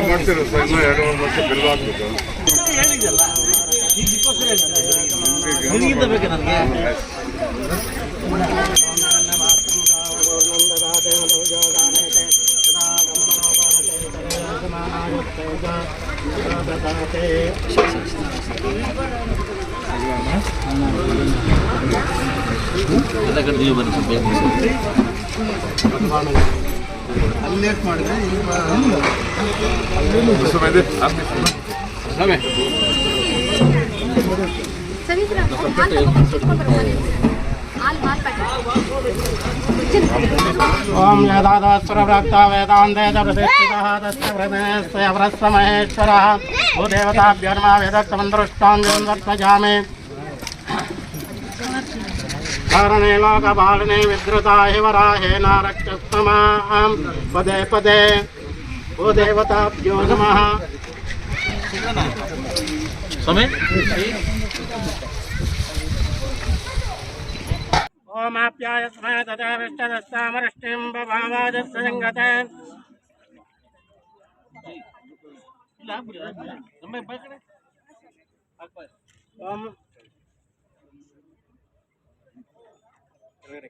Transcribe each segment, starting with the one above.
ನಾನು ಮಾಡ್ತೀನಿ ಸರ್ ಇನ್ನೂ ಎರಡು ಮೂರು ವರ್ಷ ಬಿಲ್ ಹಾಕ್ಬೇಕು ನಿನಗಿಂತ ಬೇಕಾ ನನಗೆ? ಎಲ್ಲ ಕಡೆ ನೀವು ಬನ್ನಿ. ಸ್ವಲ್ಪ ಬೇಗ ಮುಗಿಸಿ. ಸುಮ್ಮನೆ ಸರಿ ಸರ್ ಹಾಲು ತಗೊಂಡ್ಬರ್ತೀನಿ ಹಾಲು ಹಾಲು ಪ್ಯಾಕೆಟ್ ಓಂ ಯದಾದಾಸ್ವರವ್ರಕ್ತ ವೇದಾಂತೇಜ हरणे लोकपालने विधृता हि वराहेण पदे पदे। ओ देवताभ्यो नमः। समय? ओमाप्याय स्मय तथा विष्टदस्तामरष्टिं बभावाजस्य सङ्गते ओम ಆಗ್ಬಿಡಿ ಆಗ್ಬಿಡಿ.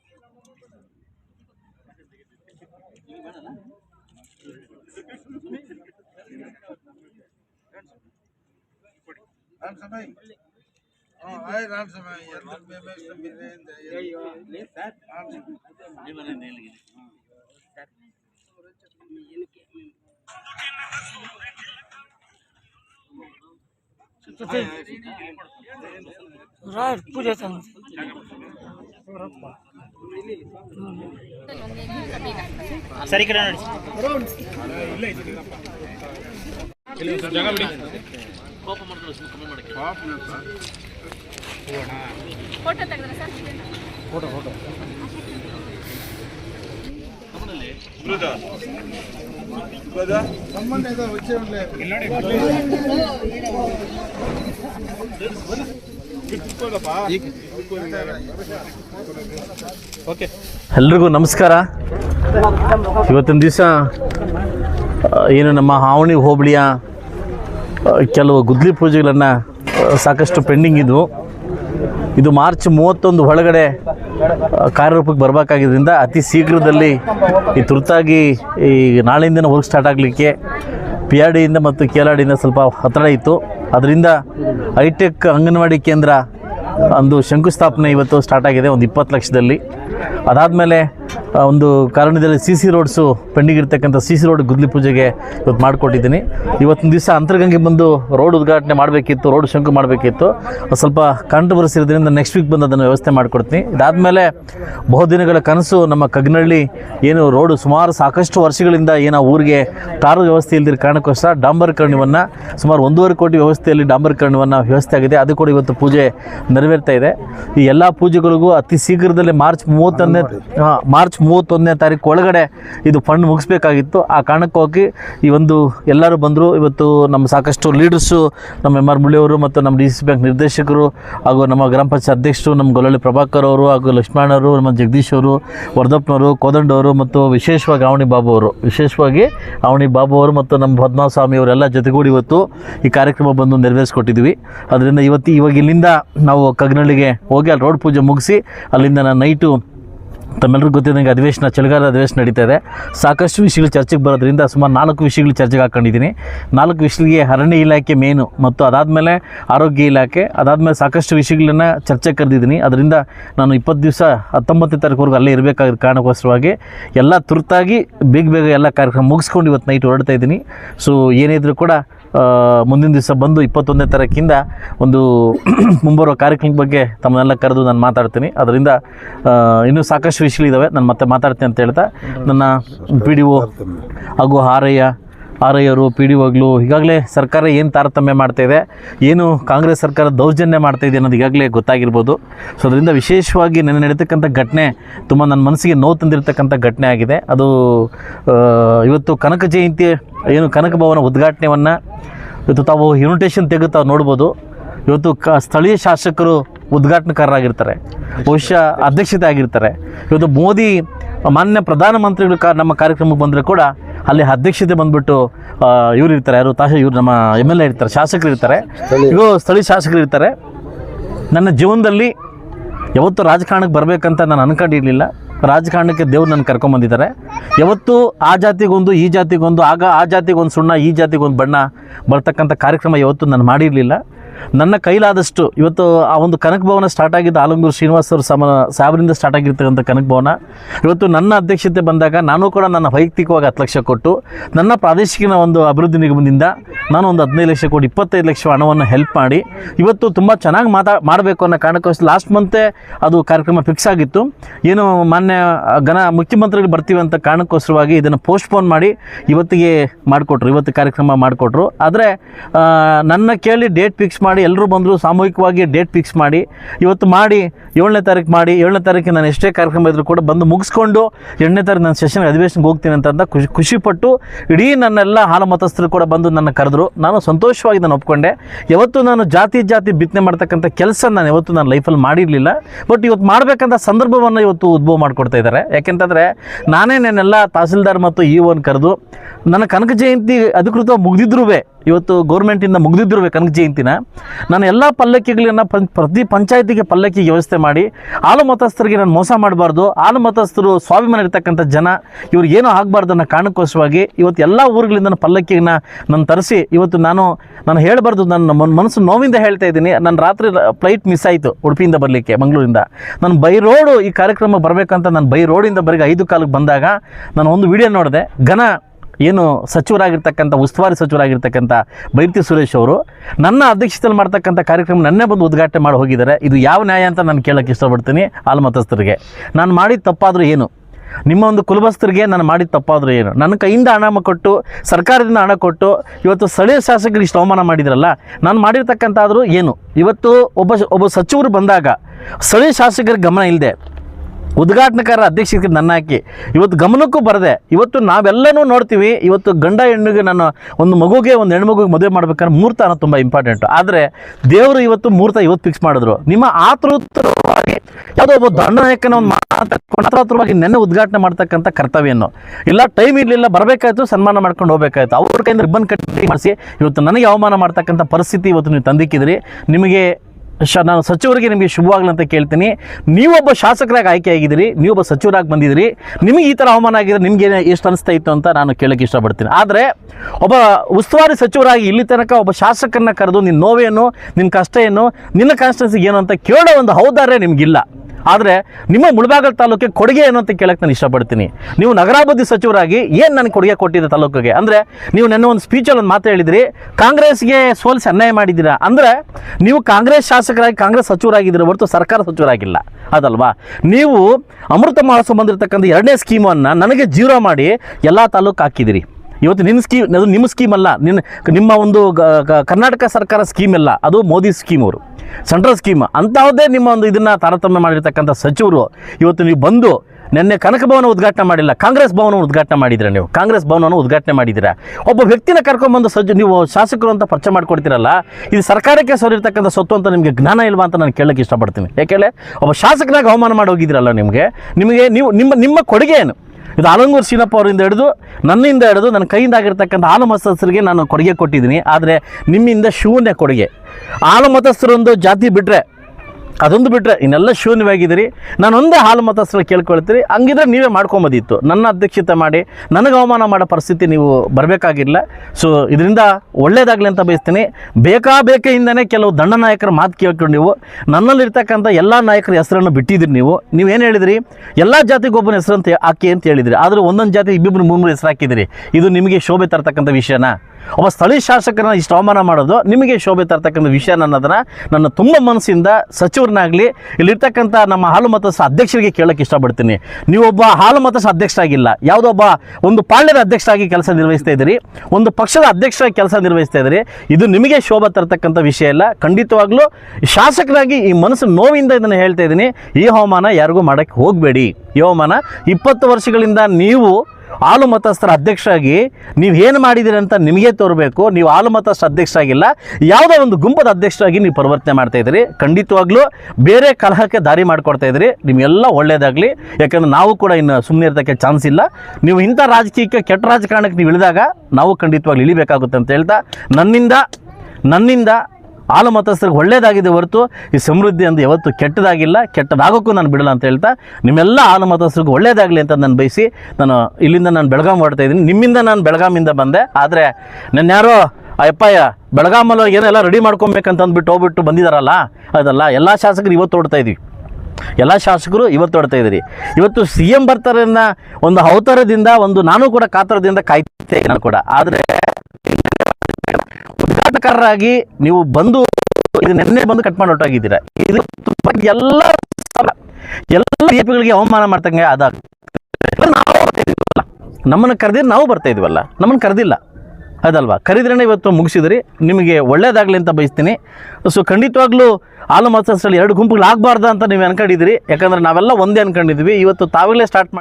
ನಮ್ಮ ಬೈ ಕಡೆ ಹಾಕ್ಬಾ. ಓಂ राम ಪೂಜೆ ಸರಿ ಕಡೆ ನೋಡಿ ಕೋಪ ಮಾಡ್ತಾರೆ ಫೋಟೋ ಫೋಟೋ ಫೋಟೋ ಎಲ್ರಿಗೂ ನಮಸ್ಕಾರ. ಇವತ್ತಿನ ದಿವಸ ಏನು ನಮ್ಮ ಹಾವಣಿ ಹೋಬಳಿಯ ಕೆಲವು ಗುದ್ಲಿ ಪೂಜೆಗಳನ್ನು ಸಾಕಷ್ಟು ಪೆಂಡಿಂಗ್ ಇದ್ವು. ಇದು ಮಾರ್ಚ್ ಮೂವತ್ತೊಂದು ಒಳಗಡೆ ಕಾರ್ಯರೂಪಕ್ಕೆ ಬರಬೇಕಾಗಿದ್ದರಿಂದ ಅತಿ ಶೀಘ್ರದಲ್ಲಿ ಈ ತುರ್ತಾಗಿ ಈ ನಾಳೆಯಿಂದನೇ ವರ್ಕ್ ಸ್ಟಾರ್ಟ್ ಆಗಲಿಕ್ಕೆ ಪಿ ಆರ್ ಡಿಯಿಂದ ಮತ್ತು ಕೆ ಆರ್ ಸ್ವಲ್ಪ ಒತ್ತಡ ಇತ್ತು. ಅದರಿಂದ ಹೈಟೆಕ್ ಅಂಗನವಾಡಿ ಕೇಂದ್ರ ಒಂದು ಶಂಕುಸ್ಥಾಪನೆ ಇವತ್ತು ಸ್ಟಾರ್ಟ್ ಆಗಿದೆ, ಒಂದು ಇಪ್ಪತ್ತು ಲಕ್ಷದಲ್ಲಿ. ಅದಾದಮೇಲೆ ಒಂದು ಕಾರಣದಲ್ಲಿ ಸಿ ಸಿ ರೋಡ್ಸು ಪೆಂಡಿಂಗ್ ಇರ್ತಕ್ಕಂಥ ಸಿ ಸಿ ರೋಡ್ ಗುದ್ಲಿ ಪೂಜೆಗೆ ಇವತ್ತು ಮಾಡಿಕೊಟ್ಟಿದ್ದೀನಿ. ಇವತ್ತಿನ ದಿವಸ ಅಂತರ್ಗಂಗೆ ಬಂದು ರೋಡ್ ಉದ್ಘಾಟನೆ ಮಾಡಬೇಕಿತ್ತು ರೋಡ್ ಶಂಕು ಮಾಡಬೇಕಿತ್ತು. ಸ್ವಲ್ಪ ಕಾಂಟ್ರವರ್ಸಿ ಇರೋದ್ರಿಂದ ನೆಕ್ಸ್ಟ್ ವೀಕ್ ಬಂದು ಅದನ್ನು ವ್ಯವಸ್ಥೆ ಮಾಡಿಕೊಡ್ತೀನಿ. ಇದಾದಮೇಲೆ ಬಹುದಿನಗಳ ಕನಸು ನಮ್ಮ ಕಗ್ನಳ್ಳಿ ಏನು ರೋಡು ಸುಮಾರು ಸಾಕಷ್ಟು ವರ್ಷಗಳಿಂದ ಏನೋ ಊರಿಗೆ ಟಾರು ವ್ಯವಸ್ಥೆ ಇಲ್ಲದಿರೋ ಕಾರಣಕ್ಕೋಸ್ಕರ ಡಾಂಬರೀಕರಣವನ್ನು ಸುಮಾರು ಒಂದೂವರೆ ಕೋಟಿ ವ್ಯವಸ್ಥೆಯಲ್ಲಿ ಡಾಂಬರೀಕರಣವನ್ನು ವ್ಯವಸ್ಥೆ ಆಗಿದೆ. ಅದು ಕೂಡ ಇವತ್ತು ಪೂಜೆ ನೆರವೇರ್ತಾ ಇದೆ. ಈ ಎಲ್ಲ ಪೂಜೆಗಳಿಗೂ ಅತಿ ಶೀಘ್ರದಲ್ಲೇ ಮಾರ್ಚ್ ಮೂವತ್ತೊಂದನೇ ಮಾರ್ಚ್ ಮೂವತ್ತೊಂದನೇ ತಾರೀಕು ಒಳಗಡೆ ಇದು ಫಂಡ್ ಮುಗಿಸ್ಬೇಕಾಗಿತ್ತು. ಆ ಕಾರಣಕ್ಕಾಗಿ ಈ ಒಂದು ಎಲ್ಲರೂ ಬಂದರು. ಇವತ್ತು ನಮ್ಮ ಸಾಕಷ್ಟು ಲೀಡರ್ಸು ನಮ್ಮ ಎಂ ಆರ್ ಮುಳಿಯವರು ಮತ್ತು ನಮ್ಮ ಡಿ ಸಿ ಬ್ಯಾಂಕ್ ನಿರ್ದೇಶಕರು ಹಾಗೂ ನಮ್ಮ ಗ್ರಾಮ ಪಂಚಾಯತ್ ಅಧ್ಯಕ್ಷರು, ನಮ್ಮ ಗೊಲ್ಲಳ್ಳಿ ಪ್ರಭಾಕರ್ ಅವರು ಹಾಗೂ ಲಕ್ಷ್ಮಣರು ನಮ್ಮ ಜಗದೀಶ್ ಅವರು ವರ್ಧಪ್ಪನವರು ಕೋದಂಡವರು ಮತ್ತು ವಿಶೇಷವಾಗಿ ಅವಣಿ ಬಾಬು ಅವರು. ವಿಶೇಷವಾಗಿ ಅವಣಿ ಬಾಬು ಅವರು ಮತ್ತು ನಮ್ಮ ಪದ್ಮಸ್ವಾಮಿ ಸ್ವಾಮಿ ಅವರೆಲ್ಲ ಜೊತೆಗೂಡಿ ಇವತ್ತು ಈ ಕಾರ್ಯಕ್ರಮ ಬಂದು ನೆರವೇರಿಸ್ಕೊಟ್ಟಿದ್ವಿ. ಅದರಿಂದ ಇವತ್ತು ಇವಾಗ ಇಲ್ಲಿಂದ ನಾವು ಕಗ್ನಳ್ಳಿಗೆ ಹೋಗಿ ಅಲ್ಲಿ ರೋಡ್ ಪೂಜೆ ಮುಗಿಸಿ, ಅಲ್ಲಿಂದ ನಾನು ನೈಟು ತಮ್ಮೆಲ್ಲರಿಗೂ ಗೊತ್ತಿದ್ದಂಗೆ ಅಧಿವೇಶನ ಚಳಿಗಾಲ ಅಧಿವೇಶನ ನಡೀತಾ ಇದೆ. ಸಾಕಷ್ಟು ವಿಷಯಗಳು ಚರ್ಚೆಗೆ ಬರೋದ್ರಿಂದ ಸುಮಾರು ನಾಲ್ಕು ವಿಷಯಗಳು ಚರ್ಚೆಗೆ ಹಾಕ್ಕೊಂಡಿದ್ದೀನಿ ನಾಲ್ಕು ವಿಷಯಗಳಿಗೆ ಅರಣ್ಯ ಇಲಾಖೆ ಮೇನು ಮತ್ತು ಅದಾದಮೇಲೆ ಆರೋಗ್ಯ ಇಲಾಖೆ, ಅದಾದಮೇಲೆ ಸಾಕಷ್ಟು ವಿಷಯಗಳನ್ನ ಚರ್ಚೆ ಕರೆದಿದ್ದೀನಿ. ಅದರಿಂದ ನಾನು ಇಪ್ಪತ್ತು ದಿವಸ ಹತ್ತೊಂಬತ್ತನೇ ತಾರೀಕುವರೆಗೂ ಅಲ್ಲೇ ಇರಬೇಕಾದ ಕಾರಣಕ್ಕೋಸ್ಕರವಾಗಿ ಎಲ್ಲ ತುರ್ತಾಗಿ ಬೇಗ ಬೇಗ ಎಲ್ಲ ಕಾರ್ಯಕ್ರಮ ಮುಗಿಸ್ಕೊಂಡು ಇವತ್ತು ನೈಟ್ ಹೊರಡ್ತಾ ಇದ್ದೀನಿ. ಸೊ ಏನಿದ್ರು ಕೂಡ ಮುಂದಿನ ದಿವಸ ಬಂದು ಇಪ್ಪತ್ತೊಂದನೇ ತಾರೀಕಿಂದ ಒಂದು ಮುಂಬರುವ ಕಾರ್ಯಕ್ರಮದ ಬಗ್ಗೆ ತಮ್ಮನ್ನೆಲ್ಲ ಕರೆದು ನಾನು ಮಾತಾಡ್ತೀನಿ. ಅದರಿಂದ ಇನ್ನೂ ಸಾಕಷ್ಟು ವಿಷಯಗಳಿದ್ದಾವೆ ನಾನು ಮತ್ತೆ ಮಾತಾಡ್ತೀನಿ ಅಂತ ಹೇಳ್ತಾ ನನ್ನ ಪಿ ಡಿ ಒ ಹಾಗೂ ಹಾರಯ್ಯ ಆರ್ ಐ ಅವರು ಪಿ ಡಿ ಒಗಳು ಈಗಾಗಲೇ ಸರ್ಕಾರ ಏನು ತಾರತಮ್ಯ ಮಾಡ್ತಾ ಇದೆ, ಏನು ಕಾಂಗ್ರೆಸ್ ಸರ್ಕಾರ ದೌರ್ಜನ್ಯ ಮಾಡ್ತಾ ಇದೆ ಅನ್ನೋದು ಈಗಾಗಲೇ ಗೊತ್ತಾಗಿರ್ಬೋದು. ಸೊ ಅದರಿಂದ ವಿಶೇಷವಾಗಿ ನೆನೆ ನಡೀತಕ್ಕಂಥ ಘಟನೆ ತುಂಬ ನನ್ನ ಮನಸ್ಸಿಗೆ ನೋವು ತಂದಿರತಕ್ಕಂಥ ಘಟನೆ ಆಗಿದೆ. ಅದು ಇವತ್ತು ಕನಕ ಜಯಂತಿ, ಏನು ಕನಕ ಭವನ ಉದ್ಘಾಟನೆಯನ್ನು ಇವತ್ತು ತಾವು ಇನ್ವಿಟೇಷನ್ ತೆಗೆದು ತಾವು ನೋಡ್ಬೋದು. ಇವತ್ತು ಕ, ಸ್ಥಳೀಯ ಶಾಸಕರು ಉದ್ಘಾಟನಕಾರರಾಗಿರ್ತಾರೆ. ಬಹುಶಃ ಅಧ್ಯಕ್ಷತೆ ಆಗಿರ್ತಾರೆ. ಇವತ್ತು ಮೋದಿ ಮಾನ್ಯ ಪ್ರಧಾನಮಂತ್ರಿಗಳು ಕಾ, ನಮ್ಮ ಕಾರ್ಯಕ್ರಮಕ್ಕೆ ಬಂದರೆ ಕೂಡ ಅಲ್ಲಿ ಅಧ್ಯಕ್ಷತೆ ಬಂದ್ಬಿಟ್ಟು ಇವ್ರು ಇರ್ತಾರೆ. ಯಾರು? ತಾಶ ಇವ್ರು ನಮ್ಮ ಎಂ ಎಲ್ ಎ ಇರ್ತಾರೆ ಶಾಸಕರು ಇರ್ತಾರೆ. ಇವರು ಸ್ಥಳೀಯ ಶಾಸಕರು ಇರ್ತಾರೆ. ನನ್ನ ಜೀವನದಲ್ಲಿ ಯಾವತ್ತು ರಾಜಕಾರಣಕ್ಕೆ ಬರಬೇಕಂತ ನಾನು ಅನ್ಕೊಂಡಿರಲಿಲ್ಲ. ರಾಜಕಾರಣಕ್ಕೆ ದೇವ್ರು ನನ್ನ ಕರ್ಕೊಂಬಂದಿದ್ದಾರೆ. ಯಾವತ್ತು ಆ ಜಾತಿಗೊಂದು ಈ ಜಾತಿಗೊಂದು ಆಗ ಆ ಜಾತಿಗೊಂದು ಸುಣ್ಣ ಈ ಜಾತಿಗೊಂದು ಬಣ್ಣ ಬರ್ತಕ್ಕಂಥ ಕಾರ್ಯಕ್ರಮ ಯಾವತ್ತೂ ನಾನು ಮಾಡಿರಲಿಲ್ಲ. ನನ್ನ ಕೈಲಾದಷ್ಟು ಇವತ್ತು ಆ ಒಂದು ಕನಕ ಭವನ ಸ್ಟಾರ್ಟ್ ಆಗಿದ್ದ ಆಲಂಗೂರು ಶ್ರೀನಿವಾಸ್ ಅವ್ರ ಸಮ ಸಾಬರಿಂದ ಸ್ಟಾರ್ಟ್ ಆಗಿರ್ತಕ್ಕಂಥ ಕನಕ ಭವನ. ಇವತ್ತು ನನ್ನ ಅಧ್ಯಕ್ಷತೆ ಬಂದಾಗ ನಾನು ಕೂಡ ನನ್ನ ವೈಯಕ್ತಿಕವಾಗಿ ಹತ್ತು ಲಕ್ಷ ಕೊಟ್ಟು, ನನ್ನ ಪ್ರಾದೇಶಿಕ ಒಂದು ಅಭಿವೃದ್ಧಿ ನಿಗಮದಿಂದ ನಾನು ಒಂದು ಹದಿನೈದು ಲಕ್ಷ ಕೊಟ್ಟು ಇಪ್ಪತ್ತೈದು ಲಕ್ಷ ಹಣವನ್ನು ಹೆಲ್ಪ್ ಮಾಡಿ ಇವತ್ತು ತುಂಬ ಚೆನ್ನಾಗಿ ಮಾತಾ ಮಾಡಬೇಕು ಅನ್ನೋ ಕಾರಣಕ್ಕೋಸ್ಕರ ಲಾಸ್ಟ್ ಮಂತೆ ಅದು ಕಾರ್ಯಕ್ರಮ ಫಿಕ್ಸ್ ಆಗಿತ್ತು. ಏನು ಮಾನ್ಯ ಘನ ಮುಖ್ಯಮಂತ್ರಿಗಳು ಬರ್ತೀವಿ ಅಂತ ಕಾರಣಕ್ಕೋಸ್ಕರವಾಗಿ ಇದನ್ನು ಪೋಸ್ಟ್ಪೋನ್ ಮಾಡಿ ಇವತ್ತಿಗೆ ಮಾಡಿಕೊಟ್ರು, ಇವತ್ತು ಕಾರ್ಯಕ್ರಮ ಮಾಡಿಕೊಟ್ರು. ಆದರೆ ನನ್ನ ಕೇಳಿ ಡೇಟ್ ಫಿಕ್ಸ್ ಮಾಡಿ ಎಲ್ಲರೂ ಬಂದರು ಸಾಮೂಹಿಕವಾಗಿ ಡೇಟ್ ಫಿಕ್ಸ್ ಮಾಡಿ, ಇವತ್ತು ಮಾಡಿ, ಏಳನೇ ತಾರೀಕು ಮಾಡಿ, ಏಳನೇ ತಾರೀಕಿಗೆ ನಾನು ಎಷ್ಟೇ ಕಾರ್ಯಕ್ರಮ ಇದ್ದರೂ ಕೂಡ ಬಂದು ಮುಗಿಸ್ಕೊಂಡು ಎಂಟನೇ ತಾರೀಕು ನಾನು ಸೆಷನ್ ಅಧಿವೇಶನಕ್ಕೆ ಹೋಗ್ತೀನಿ ಅಂತ ಖುಷಿ, ಖುಷಿಪಟ್ಟು ಇಡೀ ನನ್ನೆಲ್ಲ ಹಾಲು ಮತಸ್ಥರು ಕೂಡ ಬಂದು ನನ್ನ ಕರೆದ್ರು. ನಾನು ಸಂತೋಷವಾಗಿ ನಾನು ಒಪ್ಕೊಂಡೆ. ಯಾವತ್ತು ನಾನು ಜಾತಿ ಜಾತಿ ಬಿತ್ತನೆ ಮಾಡ್ತಕ್ಕಂಥ ಕೆಲಸ ನಾನು ಯಾವತ್ತು ನನ್ನ ಲೈಫಲ್ಲಿ ಮಾಡಿರಲಿಲ್ಲ. ಬಟ್ ಇವತ್ತು ಮಾಡಬೇಕಂತ ಸಂದರ್ಭವನ್ನು ಇವತ್ತು ಉದ್ಭವ ಮಾಡಿಕೊಡ್ತಾ ಇದ್ದಾರೆ. ಯಾಕೆಂತಂದರೆ ನಾನೇ ನನ್ನೆಲ್ಲ ತಹಸೀಲ್ದಾರ್ ಮತ್ತು ಇ ಒನ್ ಕರೆದು, ನನ್ನ ಕನಕ ಜಯಂತಿ ಅಧಿಕೃತ ಮುಗಿದಿದ್ರೂ ಇವತ್ತು ಗೌರ್ಮೆಂಟಿಂದ ಮುಗಿದಿದ್ರೂ ಕನಕ ಜಯಂತಿನ. ನಾನು ಎಲ್ಲ ಪಲ್ಲಕ್ಕಿಗಳನ್ನ ಪ್ರತಿ ಪಂಚಾಯತಿಗೆ ಪಲ್ಲಕ್ಕಿ ವ್ಯವಸ್ಥೆ ಮಾಡಿ, ಹಾಲು ಮತಸ್ಥರಿಗೆ ನಾನು ಮೋಸ ಮಾಡಬಾರ್ದು, ಹಾಲು ಮತಸ್ಥರು ಸ್ವಾಭಿಮಾನ ಇರ್ತಕ್ಕಂಥ ಜನ, ಇವ್ರು ಏನೂ ಆಗಬಾರ್ದು ಅನ್ನೋ ಕಾರಣಕ್ಕೋಸ್ಕರವಾಗಿ ಇವತ್ತು ಎಲ್ಲ ಊರುಗಳಿಂದ ನಾನು ಪಲ್ಲಕ್ಕಿನ ನಾನು ತರಿಸಿ, ಇವತ್ತು ನಾನು ನಾನು ಹೇಳಬಾರ್ದು ನನ್ನ ಮನ್- ಮನಸ್ಸು ನೋವಿಂದ ಹೇಳ್ತಾ ಇದ್ದೀನಿ ನನ್ನ ರಾತ್ರಿ ಫ್ಲೈಟ್ ಮಿಸ್ ಆಯಿತು ಉಡುಪಿಯಿಂದ ಬರಲಿಕ್ಕೆ, ಮಂಗಳೂರಿಂದ. ನಾನು ಬೈ ರೋಡು ಈ ಕಾರ್ಯಕ್ರಮ ಬರಬೇಕಂತ ನಾನು ಬೈ ರೋಡಿಂದ ಬರೀ ಐದು ಕಾಲಕ್ಕೆ ಬಂದಾಗ, ನಾನು ಒಂದು ವಿಡಿಯೋ ನೋಡಿದೆ, ಘನ ಏನು ಸಚಿವರಾಗಿರ್ತಕ್ಕಂಥ, ಉಸ್ತುವಾರಿ ಸಚಿವರಾಗಿರ್ತಕ್ಕಂಥ ಬೈರ್ತಿ ಸುರೇಶ್ ಅವರು, ನನ್ನ ಅಧ್ಯಕ್ಷತೆಯಲ್ಲಿ ಮಾಡ್ತಕ್ಕಂಥ ಕಾರ್ಯಕ್ರಮ ನನ್ನೇ ಬಂದು ಉದ್ಘಾಟನೆ ಮಾಡಿ ಹೋಗಿದ್ದಾರೆ. ಇದು ಯಾವ ನ್ಯಾಯ ಅಂತ ನಾನು ಕೇಳೋಕ್ಕೆ ಇಷ್ಟಪಡ್ತೀನಿ ಹಾಲು ಮತಸ್ಥರಿಗೆ ನಾನು ಮಾಡಿದ ತಪ್ಪಾದರೂ ಏನು? ನಿಮ್ಮ ಒಂದು ಕುಲಬಸ್ತರಿಗೆ ನಾನು ಮಾಡಿದ ತಪ್ಪಾದರೂ ಏನು? ನನ್ನ ಕೈಯಿಂದ ಹಣ ಕೊಟ್ಟು, ಸರ್ಕಾರದಿಂದ ಹಣ ಕೊಟ್ಟು, ಇವತ್ತು ಸ್ಥಳೀಯ ಶಾಸಕರಿಗೆ ಇಷ್ಟು ಅವಮಾನ ಮಾಡಿದ್ರಲ್ಲ, ನಾನು ಮಾಡಿರ್ತಕ್ಕಂಥಾದರೂ ಏನು? ಇವತ್ತು ಒಬ್ಬ ಒಬ್ಬ ಸಚಿವರು ಬಂದಾಗ, ಸ್ಥಳೀಯ ಶಾಸಕರಿಗೆ ಗಮನ ಇಲ್ಲದೆ ಉದ್ಘಾಟನಕಾರ ಅಧ್ಯಕ್ಷಕ್ಕೆ ನನ್ನ ಹಾಕಿ ಇವತ್ತು ಗಮನಕ್ಕೂ ಬರದೆ, ಇವತ್ತು ನಾವೆಲ್ಲನೂ ನೋಡ್ತೀವಿ, ಇವತ್ತು ಗಂಡ ಹೆಣ್ಣಿಗೆ ನಾನು ಒಂದು ಮಗುಗೆ, ಒಂದು ಹೆಣ್ಮಗುಗೆ ಮದುವೆ ಮಾಡ್ಬೇಕಾದ್ರೆ ಮುಹೂರ್ತ ಅನ್ನೋದು ತುಂಬ ಇಂಪಾರ್ಟೆಂಟು ಆದರೆ ದೇವರು ಇವತ್ತು ಮುಹೂರ್ತ ಇವತ್ತು ಫಿಕ್ಸ್ ಮಾಡಿದ್ರು. ನಿಮ್ಮ ಆತೃತವಾಗಿ ಯಾವುದೋ ಒಬ್ಬ ದಂಡನಾಯಕನ ಒಂದು ಮಾತಾಡ್ಕೊಂಡು ನೆನ್ನೆ ಉದ್ಘಾಟನೆ ಮಾಡ್ತಕ್ಕಂಥ ಕರ್ತವ್ಯನು. ಇಲ್ಲ ಟೈಮ್ ಇರಲಿಲ್ಲ, ಬರಬೇಕಾಯ್ತು, ಸನ್ಮಾನ ಮಾಡ್ಕೊಂಡು ಹೋಗ್ಬೇಕಾಯ್ತು. ಅವ್ರ ಕೈಯಿಂದ ರಿಬ್ಬನ್ ಕಟ್ಟಿ ಮಾಡಿಸಿ, ಇವತ್ತು ನನಗೆ ಅವಮಾನ ಮಾಡ್ತಕ್ಕಂಥ ಪರಿಸ್ಥಿತಿ ಇವತ್ತು ನೀವು ತಂದಿಕ್ಕಿದ್ರಿ. ನಿಮಗೆ ಶ ನಾನು ಸಚಿವರಿಗೆ ನಿಮಗೆ ಶುಭವಾಗಲಿ ಅಂತ ಕೇಳ್ತೀನಿ. ನೀವೊಬ್ಬ ಶಾಸಕರಾಗಿ ಆಯ್ಕೆ ಆಗಿದ್ದೀರಿ ನೀವೊಬ್ಬ ಸಚಿವರಾಗಿ ಬಂದಿದ್ದೀರಿ, ನಿಮಗೆ ಈ ಥರ ಅವಮಾನ ಆಗಿದ್ರೆ ನಿಮಗೆ ಎಷ್ಟು ಅನಿಸ್ತಾ ಇತ್ತು ಅಂತ ನಾನು ಕೇಳೋಕ್ಕೆ ಇಷ್ಟಪಡ್ತೀನಿ. ಆದರೆ ಒಬ್ಬ ಉಸ್ತುವಾರಿ ಸಚಿವರಾಗಿ ಇಲ್ಲಿ ತನಕ ಒಬ್ಬ ಶಾಸಕರನ್ನ ಕರೆದು ನಿನ್ನ ನೋವೇನು ನಿನ್ನ ಕಷ್ಟ ಏನು ನಿನ್ನ ಕಾನ್ಸ್ಟೆನ್ಸಿಗೆ ಏನು ಅಂತ ಕೇಳೋ ಒಂದು ಹೌದಾರೆ ನಿಮಗಿಲ್ಲ. ಆದರೆ ನಿಮ್ಮ ಮುಳಬಾಗಲ ತಾಲೂಕಿಗೆ ಕೊಡುಗೆ ಏನು ಅಂತ ಕೇಳಕ್ಕೆ ನಾನು ಇಷ್ಟಪಡ್ತೀನಿ. ನೀವು ನಗರಾಭಿವೃದ್ಧಿ ಸಚಿವರಾಗಿ ಏನು ನನಗೆ ಕೊಡುಗೆ ಕೊಟ್ಟಿದ್ದ ತಾಲೂಕಿಗೆ? ಅಂದರೆ ನೀವು ನನ್ನ ಒಂದು ಸ್ಪೀಚಲ್ಲಿ ಒಂದು ಮಾತು ಹೇಳಿದ್ರಿ, ಕಾಂಗ್ರೆಸ್ಗೆ ಸೋಲಿಸಿ ಅನ್ಯಾಯ ಮಾಡಿದ್ದೀರಾ? ಅಂದರೆ ನೀವು ಕಾಂಗ್ರೆಸ್ ಶಾಸಕರಾಗಿ, ಕಾಂಗ್ರೆಸ್ ಸಚಿವರಾಗಿದ್ದೀರ ಹೊರತು ಸರ್ಕಾರ ಸಚಿವರಾಗಿಲ್ಲ. ಅದಲ್ವಾ? ನೀವು ಅಮೃತ ಮಹೋತ್ಸವ ಬಂದಿರತಕ್ಕಂಥ ಎರಡನೇ ಸ್ಕೀಮನ್ನು ನನಗೆ ಜೀರೋ ಮಾಡಿ ಎಲ್ಲ ತಾಲೂಕು ಹಾಕಿದಿರಿ ಇವತ್ತು ನಿನ್ನ ಸ್ಕೀಮ್ ಅದು ನಿಮ್ಮ ಸ್ಕೀಮ್ ಅಲ್ಲ. ನಿನ್ನ ನಿಮ್ಮ ಒಂದು ಕರ್ನಾಟಕ ಸರ್ಕಾರ ಸ್ಕೀಮ್ ಅಲ್ಲ ಅದು ಮೋದಿ ಸ್ಕೀಮ್ ಅವರು. ಸೆಂಟ್ರಲ್ ಸ್ಕೀಮ್ ಅಂಥದ್ದೇ ನಿಮ್ಮ ಒಂದು ಇದನ್ನು ತಾರತಮ್ಯ ಮಾಡಿರ್ತಕ್ಕಂಥ ಸಚಿವರು. ಇವತ್ತು ನೀವು ಬಂದು ನಿನ್ನೆ ಕನಕ ಭವನ ಉದ್ಘಾಟನೆ ಮಾಡಿಲ್ಲ. ಕಾಂಗ್ರೆಸ್ ಭವನ ಉದ್ಘಾಟನೆ ಮಾಡಿದ್ದೀರಾ ನೀವು. ಕಾಂಗ್ರೆಸ್ ಭವನವನ್ನು ಉದ್ಘಾಟನೆ ಮಾಡಿದ್ದೀರಾ? ಒಬ್ಬ ವ್ಯಕ್ತಿನ ಕರ್ಕೊಂಬಂದು ಸಜ್ಜು ನೀವು ಶಾಸಕರು ಅಂತ ಪರಿಚಯ ಮಾಡಿಕೊಡ್ತೀರಲ್ಲ, ಇದು ಸರ್ಕಾರಕ್ಕೆ ಸೋರಿರ್ತಕ್ಕಂಥ ಸ್ವತ್ತು ಅಂತ ನಿಮಗೆ ಜ್ಞಾನ ಇಲ್ವಾ ಅಂತ ನಾನು ಕೇಳೋಕ್ಕೆ ಇಷ್ಟಪಡ್ತೀನಿ. ಯಾಕೆಂದರೆ ಒಬ್ಬ ಶಾಸಕನಾಗಿ ಅವಮಾನ ಮಾಡಿ ಹೋಗಿದ್ದೀರಲ್ಲ ನಿಮಗೆ ನಿಮಗೆ ನೀವು ನಿಮ್ಮ ನಿಮ್ಮ ಕೊಡುಗೆ ಏನು? ಇದು ಆಲಂಗೂರು ಸೀನಪ್ಪ ಅವರಿಂದ ಹಿಡಿದು ನನ್ನಿಂದ ಹಿಡಿದು ನನ್ನ ಕೈಯಿಂದ ಆಗಿರ್ತಕ್ಕಂಥ ಹಾಲು ಮತಸ್ಥರಿಗೆ ನಾನು ಕೊಡುಗೆ ಕೊಟ್ಟಿದ್ದೀನಿ. ಆದರೆ ನಿಮ್ಮಿಂದ ಶೂನ್ಯ ಕೊಡುಗೆ. ಹಾಲು ಮತಸ್ಥರೊಂದು ಜಾತಿ ಬಿಟ್ಟರೆ ಅದೊಂದು ಬಿಟ್ಟರೆ ಇನ್ನೆಲ್ಲ ಶೂನ್ಯವಾಗಿದ್ದೀರಿ. ಒಂದೇ ಹಾಲು ಮತಸ್ಥರು ಕೇಳ್ಕೊಳ್ತೀರಿ. ಹಂಗಿದ್ರೆ ನೀವೇ ಮಾಡ್ಕೊಂಬೋದಿತ್ತು. ನನ್ನ ಅಧ್ಯಕ್ಷತೆ ಮಾಡಿ ನನಗೆ ಅವಮಾನ ಮಾಡೋ ಪರಿಸ್ಥಿತಿ ನೀವು ಬರಬೇಕಾಗಿಲ್ಲ. ಸೊ ಇದರಿಂದ ಒಳ್ಳೇದಾಗಲಿ ಅಂತ ಬಯಸ್ತೀನಿ. ಬೇಕಾಬೇಕೆಯಿಂದನೇ ಕೆಲವು ದಂಡ ನಾಯಕರ ಮಾತು ಕೇಳ್ಕೊಂಡು ನೀವು, ನನ್ನಲ್ಲಿರ್ತಕ್ಕಂಥ ಎಲ್ಲ ನಾಯಕರ ಹೆಸರನ್ನು ಬಿಟ್ಟಿದ್ದೀರಿ ನೀವು. ನೀವೇನು ಹೇಳಿದಿರಿ? ಎಲ್ಲ ಜಾತಿಗೆ ಒಬ್ಬನ ಹೆಸರು ಅಂತ ಹಾಕಿ ಅಂತ ಹೇಳಿದಿರಿ. ಆದರೆ ಒಂದೊಂದು ಜಾತಿ ಇಬ್ಬಿಬ್ಬರು ಮೂರು ಮೂರು ಹೆಸರು ಹಾಕಿದಿರಿ ಇದು ನಿಮಗೆ ಶೋಭೆ ತರ್ತಕ್ಕಂಥ ವಿಷಯನಾ? ಒಬ್ಬ ಸ್ಥಳೀಯ ಶಾಸಕರನ್ನ ಇಷ್ಟು ಅವಮಾನ ಮಾಡೋದು ನಿಮಗೆ ಶೋಭೆ ತರ್ತಕ್ಕಂಥ ವಿಷಯ ನನ್ನದನ್ನು ನನ್ನ ತುಂಬ ಮನಸ್ಸಿಂದ ಸಚಿವರನ್ನಾಗಲಿ ಇಲ್ಲಿರ್ತಕ್ಕಂಥ ನಮ್ಮ ಹಾಲು ಮತಸ್ಥ ಅಧ್ಯಕ್ಷರಿಗೆ ಕೇಳೋಕ್ಕೆ ಇಷ್ಟಪಡ್ತೀನಿ. ನೀವೊಬ್ಬ ಹಾಲು ಹಾಲುಮತಸ ಅಧ್ಯಕ್ಷರಾಗಿಲ್ಲ. ಯಾವುದೊಬ್ಬ ಒಂದು ಪಾಳ್ಯದ ಅಧ್ಯಕ್ಷರಾಗಿ ಕೆಲಸ ನಿರ್ವಹಿಸ್ತಾ ಇದ್ದೀರಿ. ಒಂದು ಪಕ್ಷದ ಅಧ್ಯಕ್ಷರಾಗಿ ಕೆಲಸ ನಿರ್ವಹಿಸ್ತಾ ಇದ್ದೀರಿ. ಇದು ನಿಮಗೆ ಶೋಭೆ ತರ್ತಕ್ಕಂಥ ವಿಷಯ ಇಲ್ಲ ಖಂಡಿತವಾಗ್ಲೂ ಶಾಸಕರಾಗಿ ಈ ಮನಸ್ಸು ನೋವಿಂದ ಇದನ್ನು ಹೇಳ್ತಾ ಇದ್ದೀನಿ. ಈ ಹವಾಮಾನ ಯಾರಿಗೂ ಮಾಡೋಕ್ಕೆ ಹೋಗಬೇಡಿ. ಈ ಹವಾಮಾನ ಇಪ್ಪತ್ತು ವರ್ಷಗಳಿಂದ ನೀವು ಹಾಲು ಮತಸ್ಥರ ಅಧ್ಯಕ್ಷರಾಗಿ ನೀವು ಏನು ಮಾಡಿದ್ದೀರಿ ಅಂತ ನಿಮಗೆ ತೋರಬೇಕು. ನೀವು ಹಾಲು ಮತಸ್ಥ ಅಧ್ಯಕ್ಷರಾಗಿಲ್ಲ. ಯಾವುದೋ ಒಂದು ಗುಂಪದ ಅಧ್ಯಕ್ಷರಾಗಿ ನೀವು ಪರಿವರ್ತನೆ ಮಾಡ್ತಾ ಇದ್ದೀರಿ. ಖಂಡಿತವಾಗ್ಲೂ ಬೇರೆ ಕಲಹಕ್ಕೆ ದಾರಿ ಮಾಡ್ಕೊಡ್ತಾ ಇದ್ದೀರಿ. ನಿಮಗೆಲ್ಲ ಒಳ್ಳೆಯದಾಗಲಿ ಯಾಕಂದರೆ ನಾವು ಕೂಡ ಇನ್ನು ಸುಮ್ಮನೆ ಇರೋದಕ್ಕೆ ಚಾನ್ಸ್ ಇಲ್ಲ. ನೀವು ಇಂಥ ರಾಜಕೀಯಕ್ಕೆ, ಕೆಟ್ಟ ರಾಜಕಾರಣಕ್ಕೆ ನೀವು ಇಳಿದಾಗ ನಾವು ಖಂಡಿತವಾಗ್ಲೂ ಇಳಿಬೇಕಾಗುತ್ತೆ ಅಂತ ಹೇಳ್ತಾ, ನನ್ನಿಂದ ನನ್ನಿಂದ ಹಾಲು ಮತಸ್ಥರಿಗೆ ಒಳ್ಳೇದಾಗಿದೆ ಹೊರತು ಈ ಸಮೃದ್ಧಿ ಅಂದು ಯಾವತ್ತು ಕೆಟ್ಟದಾಗಿಲ್ಲ, ಕೆಟ್ಟದಾಗೋಕ್ಕೂ ನಾನು ಬಿಡಲ್ಲ ಅಂತ ಹೇಳ್ತಾ, ನಿಮ್ಮೆಲ್ಲ ಹಾಲು ಮತಸ್ಥರಿಗೆ ಒಳ್ಳೇದಾಗಲಿ ಅಂತ ನಾನು ಬಯಸಿ ನಾನು ಇಲ್ಲಿಂದ ನಾನು ಬೆಳಗಾಂ ಇದ್ದೀನಿ. ನಿಮ್ಮಿಂದ ನಾನು ಬೆಳಗಾಮಿಂದ ಬಂದೆ. ಆದರೆ ನನ್ನ ಯಾರೋ ಅಪ್ಪಯ್ಯ ಬೆಳಗಾಮಲ್ಲಿ ಏನೆಲ್ಲ ರೆಡಿ ಮಾಡ್ಕೊಬೇಕಂತ ಅಂದ್ಬಿಟ್ಟು ಹೋಗ್ಬಿಟ್ಟು ಬಂದಿದ್ದಾರಲ್ಲ ಅದಲ್ಲ, ಎಲ್ಲ ಶಾಸಕರು ಇವತ್ತು ಓಡ್ತಾ ಇದ್ದೀವಿ ಎಲ್ಲ ಶಾಸಕರು ಇವತ್ತು ಓಡ್ತಾ ಇದ್ದೀರಿ. ಇವತ್ತು ಸಿ ಎಂ ಬರ್ತಾರನ್ನ ಒಂದು ಅವತಾರದಿಂದ, ಒಂದು ನಾನು ಕೂಡ ಕಾತರದಿಂದ ಕಾಯ್ತಾ ನಾನು ಕೂಡ. ಆದರೆ ಉದ್ಘಾಟಕರಾಗಿ ನೀವು ಬಂದು ಇದು ನೆನ್ನೆ ಬಂದು ಕಟ್ ಮಾಡಿ ಹೊರಟೋಗಿದ್ದೀರಾ? ಇದು ಎಲ್ಲ ಎಲ್ಲ ಗಳಿಗೆ ಅವಮಾನ ಮಾಡ್ತಂಗೆ ಅದ ನಾವು ನಮ್ಮನ್ನು ಕರೆದಿದ್ರೆ ನಾವು ಬರ್ತಾ ಇದೀವಲ್ಲ ನಮ್ಮನ್ನು ಕರೆದಿಲ್ಲ. ಅದಲ್ವಾ? ಕರೆದ್ರೇ ಇವತ್ತು ಮುಗಿಸಿದ್ರಿ. ನಿಮಗೆ ಒಳ್ಳೇದಾಗಲಿ ಅಂತ ಬಯಸ್ತೀನಿ. ಸೊ ಖಂಡಿತವಾಗ್ಲೂ ಹಾಲು ಮಾತಾಡ್ಸಲ್ಲಿ ಎರಡು ಗುಂಪುಗಳು ಆಗಬಾರ್ದು ಅಂತ ನೀವು ಅನ್ಕೊಂಡಿದ್ದೀರಿ. ಯಾಕಂದ್ರೆ ನಾವೆಲ್ಲ ಒಂದೇ ಅನ್ಕೊಂಡಿದ್ವಿ ಇವತ್ತು ತಾವಾಗಲೇ ಸ್ಟಾರ್ಟ್